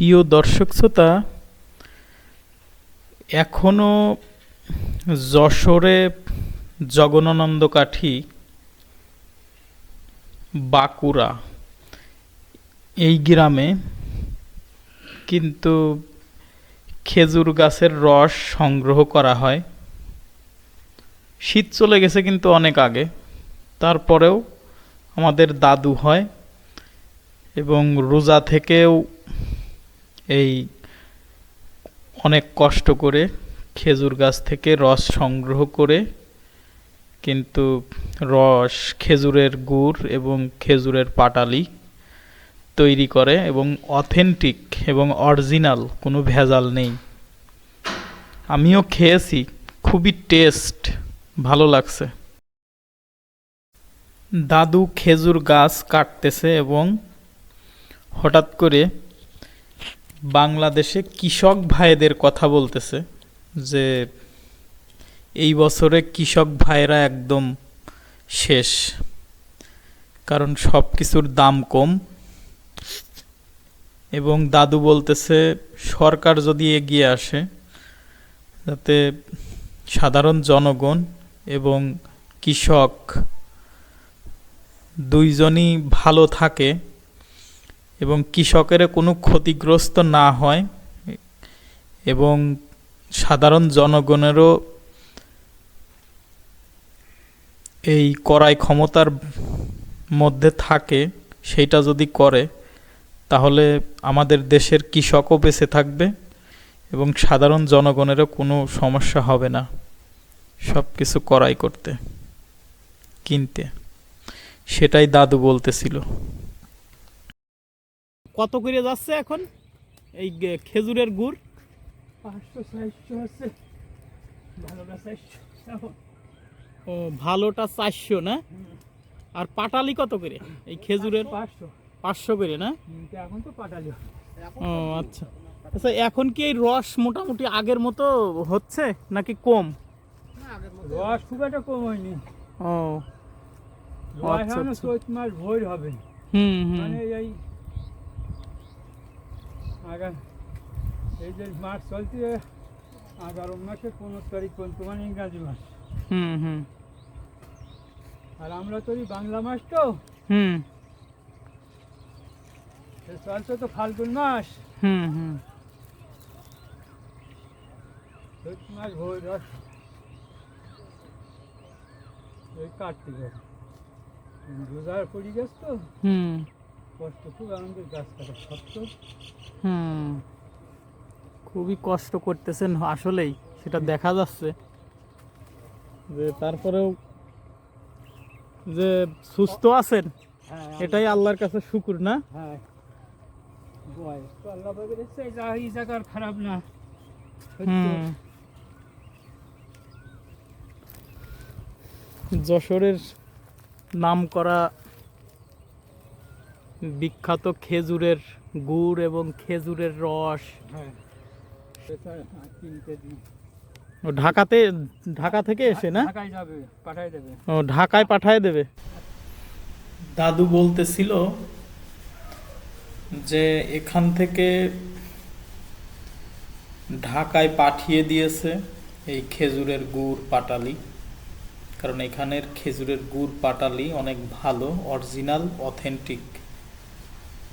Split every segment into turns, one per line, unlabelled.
প্রিয় দর্শক শ্রোতা এখনও যশোরে জগনানন্দ কাঠি, বাঁকুড়া এই গ্রামে কিন্তু খেজুর গাছের রস সংগ্রহ করা হয়। শীত চলে গেছে কিন্তু অনেক আগে। তারপরেও আমাদের দাদু হয় এবং রোজা থেকেও এই অনেক কষ্ট করে খেজুর গাছ থেকে রস সংগ্রহ করে, কিন্তু রস, খেজুরের গুড় এবং খেজুরের পাটালি তৈরি করে এবং অথেন্টিক এবং অরিজিনাল কোনো ভেজাল নেই। আমিও খেয়েছি, খুবই টেস্ট ভালো লাগছে। দাদু খেজুর গাছ কাটতেছে এবং হঠাৎ করে বাংলাদেশে কৃষক ভাইদের কথা বলতেছে যে, এই বছরে কৃষক ভাইরা একদম শেষ। কারণ সব কিছুর দাম কম। এবং দাদু বলতেছে, সরকার যদি এগিয়ে আসে, যাতে সাধারণ জনগণ এবং কৃষক দুইজনই ভালো থাকে এবং কৃষকের কোনো ক্ষতিগ্রস্ত না হয়, এবং সাধারণ জনগণেরও এই করাই ক্ষমতার মধ্যে থাকে, সেইটা যদি করে, তাহলে আমাদের দেশের কৃষকও বেঁচে থাকবে এবং সাধারণ জনগণেরও কোনো সমস্যা হবে না। সব কিছু করাই করতে, কিনতে। সেটাই দাদু বলতেছিল। কত করে যাচ্ছে এখন? এই খেজুরের গুড়।
পাঁচশো চারশো আছে। ভালোটা চারশো
ও ভালোটা চারশো না? আর পাটালি কত করে? এই খেজুরের?
পাঁচশো
পাঁচশো। করে না?
এখন তো পাঠালি
ও আচ্ছা। আচ্ছা এখন কি এই রস মোটামুটি আগের মতো হচ্ছে নাকি কম?
রস খুব একটা কম হয়নি।
ও
রস
আচ্ছা, আচ্ছা।
চৈত মাস ভোর হবে।
হুম হুম।
মানে এই আগা এই যে মাস চলছে এগারো মাসে পনেরো তারিখ পর্যন্ত মানে ইংরাজি মাস।
হুম হুম।
আর আমরা তো বাংলা মাস তো।
হুম।
চলছে তো ফাল্গুন মাস।
হুম হুম।
চৈত মাস ভোর রস ওই কার্তিক রোজার পড়ি গেছে তো।
হুম।
কষ্ট খুব আমাদের গাছ কাটা
হুম খুবই কষ্ট করতেছেন আসলেই সেটা দেখা যাচ্ছে। যে তারপরেও যে সুস্থ আছেন
হ্যাঁ
এটাই আল্লাহর কাছে শুকুর না?
হ্যাঁ বয়স তো আল্লাহ পাকের ইচ্ছে যা এই জায়গার খারাপ না।
যশোরের নাম করা বিখ্যাত খেজুরের গুড় এবং খেজুরের রস।
হ্যাঁ।
ও ঢাকাতে ঢাকা থেকে এসে না?
যাবে পাঠাই দেবে।
ও ঢাকায় পাঠায় দেবে। দাদু বলতেছিল যে এখান থেকে ঢাকায় পাঠিয়ে দিয়েছে এই খেজুরের গুড় পাটালি। কারণ এখানের খেজুরের গুড় পাটালি অনেক ভালো অরিজিনাল অথেন্টিক।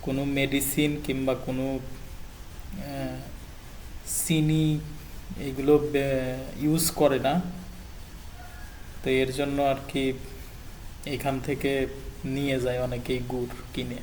কোনো মেডিসিন কিংবা কোনো চিনি এগুলো ইউজ করে না। তো এর জন্য আর কি এখান থেকে নিয়ে যায় অনেকেই গুড় কিনে।